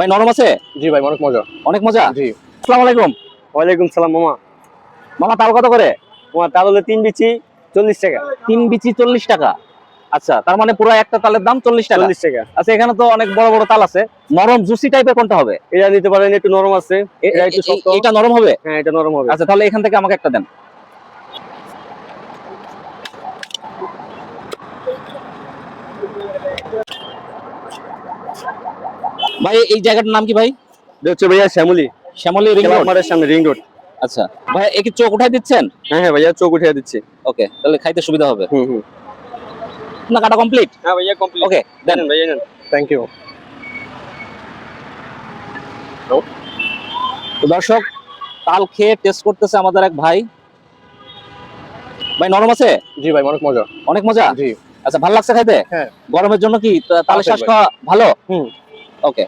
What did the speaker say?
ভাই নরম আছে? জি ভাই অনেক মজা। অনেক মজা? জি। আসসালামু আলাইকুম। ওয়ালাইকুম সালাম মামা। মামা তাল কত করে? তোমার তাল হলো তিন বিচি চল্লিশ টাকা। তিন বিচি চল্লিশ টাকা। আচ্ছা তার মানে পুরো একটা তালের দাম চল্লিশ টাকা। চল্লিশ টাকা। আচ্ছা এখানে তো অনেক বড় বড় তাল আছে। নরম জুসি টাইপের কোনটা হবে? এটা নিতে পারেন একটু নরম আছে। এটা একটু শক্ত। এটা নরম হবে? হ্যাঁ এটা নরম হবে। আচ্ছা তাহলে এখান থেকে আমাকে একটা দেন। ভাই এই জায়গাটার নাম কি ভাই? হচ্ছে ভাইয়া শ্যামলি। Shyamoli ring road. সামনে রিং রোড। আচ্ছা। ভাই এই কি চোখ উঠাই দিচ্ছেন? হ্যাঁ হ্যাঁ ভাইয়া চোখ উঠিয়ে দিচ্ছি। ওকে তাহলে খাইতে সুবিধা হবে। হুম হুম। না কাটা কমপ্লিট হ্যাঁ ভাইয়া কমপ্লিট ওকে দেন। ভাইয়া নেন। থ্যাংক ইউ তো দর্শক তাল খেয়ে টেস্ট করতেছে আমাদের এক ভাই। ভাই নরম আছে? জি ভাই অনেক মজা। অনেক মজা? জি। আচ্ছা ভালো লাগছে খাইতে? হ্যাঁ। গরমের জন্য কি তালের শ্বাস খাওয়া ভালো? হুম। ওকে।